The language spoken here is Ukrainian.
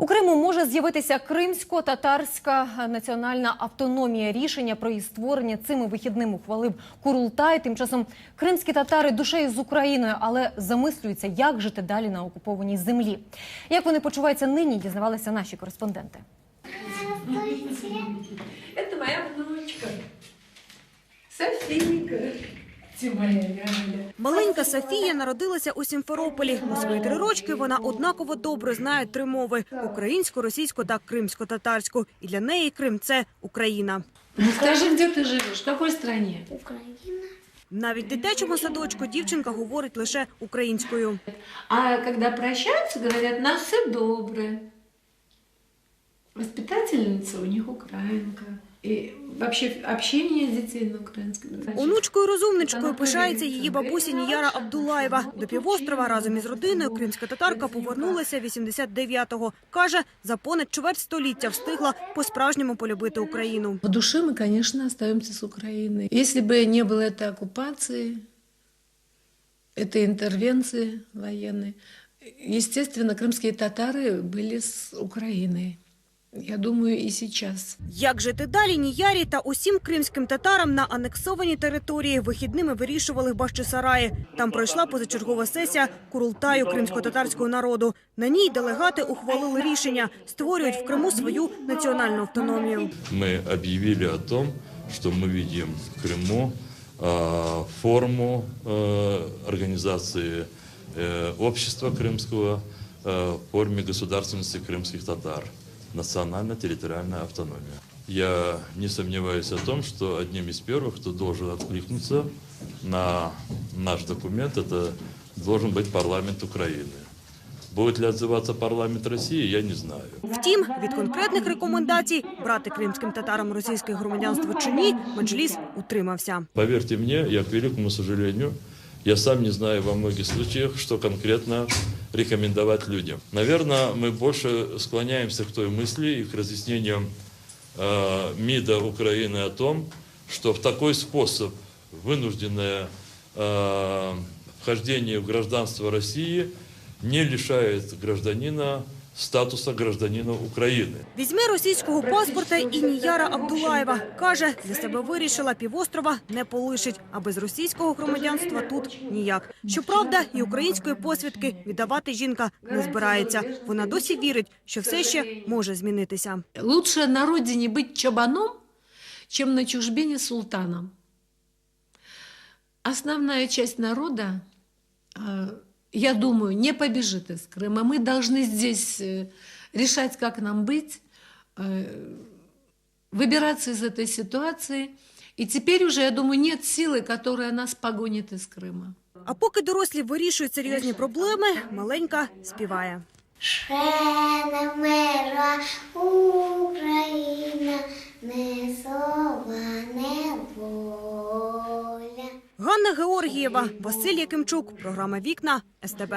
У Криму може з'явитися кримсько-татарська національна автономія. Рішення про її створення цими вихідними ухвалив Курултай. Тим часом кримські татари душею з Україною, але замислюються, як жити далі на окупованій землі. Як вони почуваються нині, дізнавалися наші кореспонденти. Это моя внучка. Софийка. Ты моя Галя. Маленька Софія народилася у Сімферополі. У свої три рочки вона однаково добре знає три мови: українську, російську та кримсько-татарську. І для неї Крим це Україна. Ну скажи, где ты живешь, в какой стране? Украина. Навіть в дитячому садочку дівчинка говорить лише українською. А когда прощаются, говорят, на все доброе. Воспитательница у них украинка. И вообще общение детей на украинском. Онучкою розумничкою пишається її бабуся Ніяра Абдулаєва. До півострова разом із родиною кримська татарка повернулася 89-го. Каже, за понад чверть століття встигла по-справжньому полюбити Україну. В душе мы, конечно, остаемся с Украиной. Если бы не было этой оккупации, этой интервенции военной, естественно, крымские татары были с Украиной. Я думаю, и сейчас. Як жити далі Ніярі та усім кримським татарам на анексованій території вихідними вирішували в Бахчисараї. Там пройшла позачергова сесія Курултаю кримсько-татарського народу. На ній делегати ухвалили рішення, створюють в Криму свою національну автономію. мы объявили о том, что мы видим в Крыму э, форму э, организации э, общества крымского э, в форме государственности крымских татар, национально-территориальная автономия. Я не сомневаюсь о том, что одним из первых, кто должен откликнуться на наш документ, это должен быть парламент Украины. Будет ли отзываться парламент России, я не знаю. Втім, від конкретних рекомендацій брати кримським татарам російське громадянство чи ні, меджліс утримався. Поверьте мне, я, к великому сожалению, я сам не знаю во многих случаях, что конкретно рекомендовать людям. Наверное, мы больше склоняемся к той мысли и к разъяснениям э, МИДа Украины о том, что в такой способ вынужденное э, вхождение в гражданство России не лишает гражданина статуса гражданина Украины. Візьме російського паспорта і Ніяра Абдулаєва. Каже, для себе вирішила півострова не полишить, а без російського громадянства тут ніяк. Щоправда, і української посвідки віддавати жінка не збирається. Вона досі вірить, що все ще може змінитися. Лучше на родине быть чабаном, чем на чужбине султаном. Основная часть народа, э, я думаю, не побежит из Крыма. Мы должны здесь э, решать, как нам быть, э, выбираться из этой ситуации. И теперь уже, я думаю, нет силы, которая нас погонит из Крыма. А поки дорослі вирішують серйозні проблеми, маленька співає. Ще Ганна Георгієва, Василь Якимчук, програма Вікна СТБ.